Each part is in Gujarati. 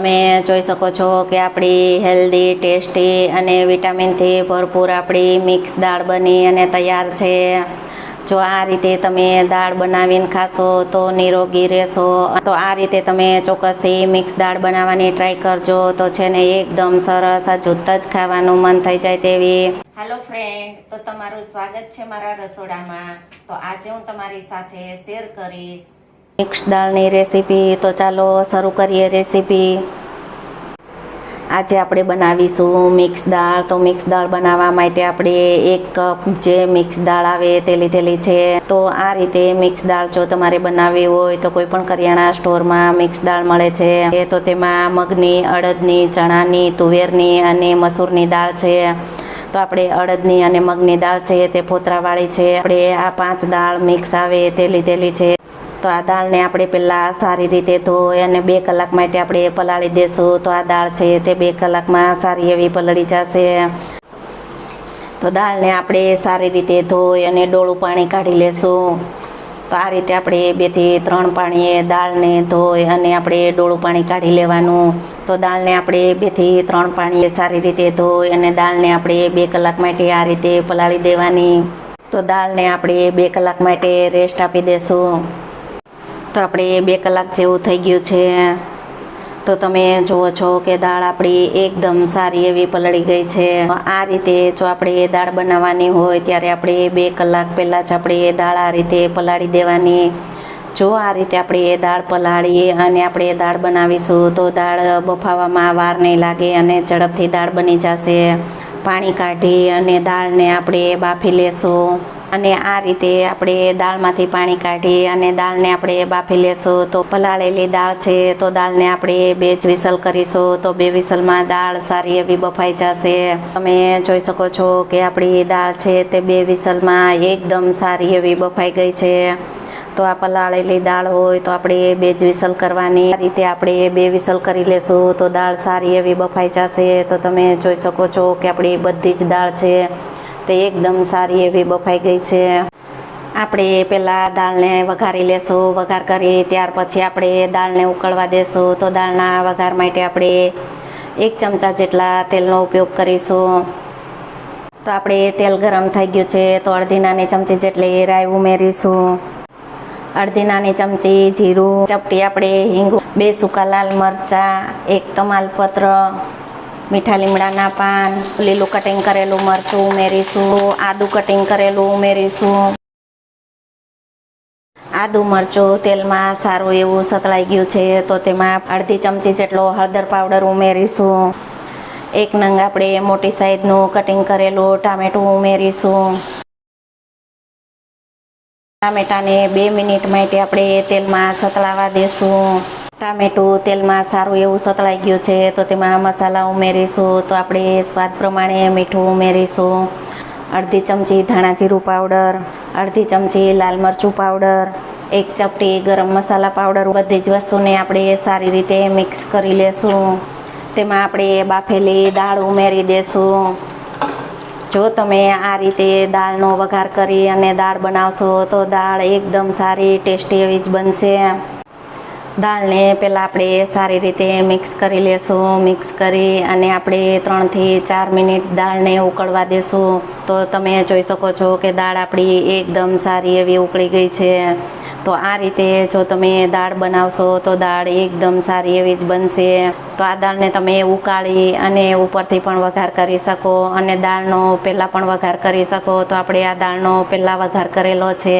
તમે જોઈ શકો છો કે આપણી હેલ્ધી, ટેસ્ટી અને વિટામિનથી ભરપૂર આપણી મિક્સ દાળ બની અને તૈયાર છે. જો આ રીતે તમે દાળ બનાવીને ખાશો તો નિરોગી રહેશો. તો આ રીતે તમે ચોક્કસથી મિક્સ દાળ બનાવવાની ટ્રાય કરજો. તો છે ને એકદમ સરસ, આ જૂત જ ખાવાનું મન થઈ જાય તેવી. હેલો ફ્રેન્ડ તો તમારું સ્વાગત છે મારા રસોડામાં. તો આજે હું તમારી સાથે શેર કરીશ મિક્સ દાળની રેસીપી તો ચાલો શરૂ કરીએ રેસીપી. આજે આપણે બનાવીશું મિક્સ દાળ. તો મિક્સ દાળ બનાવવા માટે આપણે એક કપ જે મિક્સ દાળ આવે તે લીધેલી છે. તો આ રીતે મિક્સ દાળ જો તમારે બનાવવી હોય તો કોઈ પણ કરિયાણા સ્ટોરમાં મિક્સ દાળ મળે છે. એ તો તેમાં મગની, અડદની, ચણાની, તુવેરની અને મસૂરની દાળ છે. તો આપણે અડદની અને મગની દાળ છે તે ફોતરાવાળી છે. આપણે આ પાંચ દાળ મિક્સ આવે તે લીધેલી છે. તો આ દાળને આપણે પહેલાં સારી રીતે ધોઈ અને બે કલાક માટે આપણે પલાળી દેશું. તો આ દાળ છે તે બે કલાકમાં સારી એવી પલળી જશે. તો દાળને આપણે સારી રીતે ધોઈ અને ડોળું પાણી કાઢી લેશું. તો આ રીતે આપણે બેથી ત્રણ પાણીએ દાળને ધોઈ અને આપણે ડોળું પાણી કાઢી લેવાનું. તો દાળને આપણે બેથી ત્રણ પાણીએ સારી રીતે ધોઈ અને દાળને આપણે બે કલાક માટે આ રીતે પલાળી દેવાની. તો દાળને આપણે બે કલાક માટે રેસ્ટ આપી દેશું. તો આપણે બે કલાક જેવું થઈ ગયું છે. તો તમે જુઓ છો કે દાળ આપણી એકદમ સારી એવી પલળી ગઈ છે. આ રીતે જો આપણે દાળ બનાવવાની હોય ત્યારે આપણે બે કલાક પહેલાં જ આપણે દાળ આ રીતે પલાળી દેવાની. જો આ રીતે આપણે દાળ પલાળીએ અને આપણે દાળ બનાવીશું તો દાળ બફાવામાં વાર નહીં લાગે અને ઝડપથી દાળ બની જશે. પાણી કાઢી અને દાળને આપણે બાફી લેશું. અને આ રીતે આપણે દાળમાંથી પાણી કાઢી અને દાળને આપણે બાફી લેશું. તો પલાળેલી દાળ છે તો દાળને આપણે બે જ વિસલ કરીશું. તો બે વિસલમાં દાળ સારી એવી બફાઈ જશે. તમે જોઈ શકો છો કે આપણી દાળ છે તે બે વિસલમાં એકદમ સારી એવી બફાઈ ગઈ છે. તો આ પલાળેલી દાળ હોય તો આપણે બે જ વિસલ કરવાની. આ રીતે આપણે બે વિસલ કરી લેશું. તો દાળ સારી એવી બફાઈ જશે. તો તમે જોઈ શકો છો કે આપણી બધી જ દાળ છે તે એકદમ સારી એવી બફાઈ ગઈ છે. આપણે પહેલાં દાળને વઘારી લેશું. વઘાર કરી ત્યાર પછી આપણે દાળને ઉકળવા દેશું. તો દાળના વઘાર માટે આપણે એક ચમચા જેટલા તેલનો ઉપયોગ કરીશું. તો આપણે તેલ ગરમ થઈ ગયું છે. તો અડધી નાની ચમચી જેટલી રાઈ ઉમેરીશું. અડધી નાની ચમચી જીરું, ચપટી આપણે હિંગ, બે સૂકા લાલ મરચાં, એક તમાલપત્ર, મીઠા લીમડાના પાન, લીલું કટિંગ કરેલું મરચું ઉમેરીશું, આદું કટિંગ કરેલું ઉમેરીશું. આદું મરચું તેલમાં સારું એવું સતળાઈ ગયું છે, તો તેમાં અડધી ચમચી જેટલો હળદર પાવડર ઉમેરીશું. એક નંગ આપણે મોટી સાઈઝનું કટિંગ કરેલું ટામેટું ઉમેરીશું. ટામેટાને બે મિનિટ માટે આપણે તેલમાં સતળાવા દેશું. ટામેટું તેલમાં સારું એવું સતળાઈ ગયું છે, તો તેમાં મસાલા ઉમેરીશું, તો આપણે સ્વાદ પ્રમાણે મીઠું ઉમેરીશું. અડધી ચમચી ધાણા જીરું પાવડર, અડધી ચમચી લાલ મરચું પાવડર, એક ચપટી ગરમ મસાલા પાવડર, બધી જ વસ્તુને આપણે સારી રીતે મિક્સ કરી લેશું. તેમાં આપણે બાફેલી દાળ ઉમેરી દેશું. જો તમે આ રીતે દાળનો વઘાર કરી અને દાળ બનાવશો તો દાળ એકદમ સારી ટેસ્ટી એવી જ બનશે. દાળને પહેલાં આપણે સારી રીતે મિક્સ કરી લેશું. મિક્સ કરી અને આપણે ત્રણથી ચાર મિનિટ દાળને ઉકળવા દેશું. તો તમે જોઈ શકો છો કે દાળ આપણી એકદમ સારી એવી ઉકળી ગઈ છે. તો આ રીતે જો તમે દાળ બનાવશો તો દાળ એકદમ સારી એવી જ બનશે. તો આ દાળને તમે ઉકાળી અને ઉપરથી પણ વઘાર કરી શકો અને દાળનો પહેલાં પણ વઘાર કરી શકો. તો આપણે આ દાળનો પહેલાં વઘાર કરેલો છે.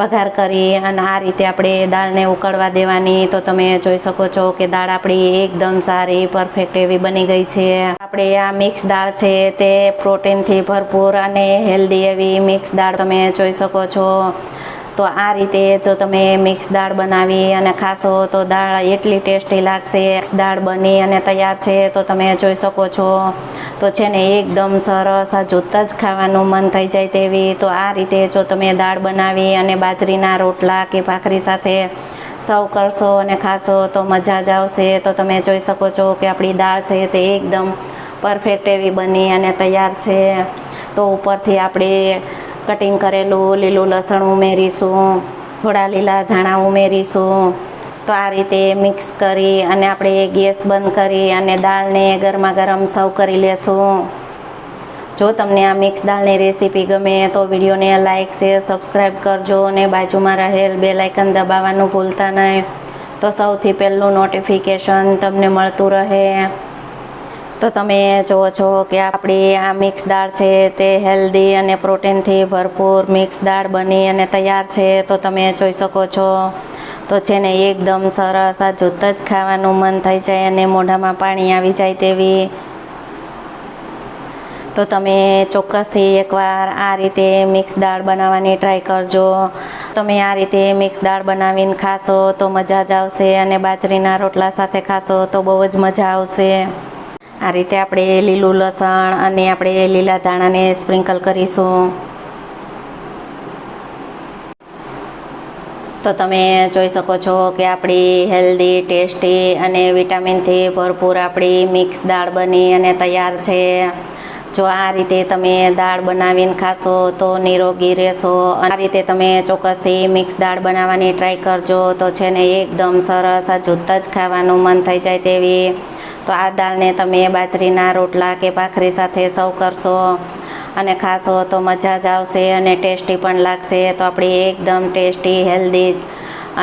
વઘાર કરી અને આ રીતે આપણે દાળને ઉકળવા દેવાની. તો તમે જોઈ શકો છો કે દાળ આપણી એકદમ સારી, પરફેક્ટ એવી બની ગઈ છે. આપણે આ મિક્સ દાળ છે તે પ્રોટીનથી ભરપૂર અને હેલ્ધી એવી મિક્સ દાળ તમે જોઈ શકો છો. તો આ રીતે જો તમે મિક્સ દાળ બનાવી અને ખાશો તો દાળ એટલી ટેસ્ટી લાગશે. દાળ બની અને તૈયાર છે તો તમે જોઈ શકો છો. તો છે ને એકદમ સરસ આ જોતા જ ખાવાનું મન થઈ જાય તેવી. તો આ રીતે જો તમે દાળ બનાવી અને બાજરીના રોટલા કે ભાખરી સાથે સર્વ કરશો અને ખાશો તો મજા જ આવશે. તો તમે જોઈ શકો છો કે આપણી દાળ છે તે એકદમ પરફેક્ટ એવી બની અને તૈયાર છે. તો ઉપરથી આપણે કટિંગ કરેલું, લીલું લસણ ઉમેરીશું, થોડા લીલા ધાણા ઉમેરીશું. તો આ રીતે મિક્સ કરી અને આપણે ગેસ બંધ કરી અને દાળને ગરમા ગરમ સર્વ કરી લેશું. જો તમને આ મિક્સ દાળની રેસીપી ગમે તો વિડીયોને લાઇક શેર સબસ્ક્રાઈબ કરજો અને બાજુમાં રહેલ બે લાઇકન દબાવવાનું ભૂલતા નહીં. તો સૌથી પહેલું નોટિફિકેશન તમને મળતું રહે. તો તમે જુઓ છો કે આપણી આ મિક્સ દાળ છે તે હેલ્ધી અને પ્રોટીનથી ભરપૂર મિક્સ દાળ બની અને તૈયાર છે. તો તમે જોઈ શકો છો, તો છે ને એકદમ સરસ આ જૂત જ ખાવાનું મન થઈ જાય અને મોઢામાં પાણી આવી જાય તેવી. તો તમે ચોક્કસથી એકવાર આ રીતે મિક્સ દાળ બનાવવાની ટ્રાય કરજો. તમે આ રીતે મિક્સ દાળ બનાવીને ખાશો તો મજા જ આવશે અને બાજરીના રોટલા સાથે ખાશો તો બહુ જ મજા આવશે. આ રીતે આપણે લીલું લસણ અને આપણે લીલા ધાણાને સ્પ્રિંકલ કરીશું. તો તમે જોઈ શકો છો કે આપણી હેલ્ધી, ટેસ્ટી અને વિટામિનથી ભરપૂર આપણી મિક્સ દાળ બની અને તૈયાર છે. જો આ રીતે તમે દાળ બનાવીને ખાશો તો નિરોગી રહેશો. આ રીતે તમે ચોક્કસથી મિક્સ દાળ બનાવવાની ટ્રાય કરજો તો છે ને એકદમ સરસ, આ જોતાં જ ખાવાનું મન થઈ જાય તેવી તો આ દાળને તમે બાજરીના રોટલા કે ભાખરી સાથે સર્વ કરશો અને ખાશો તો મજા જ આવશે અને ટેસ્ટી પણ લાગશે. તો આપણી એકદમ ટેસ્ટી, હેલ્ધી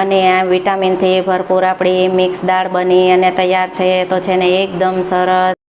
અને આ વિટામિનથી ભરપૂર આપણી મિક્સ દાળ બની અને તૈયાર છે. તો છે ને એકદમ સરસ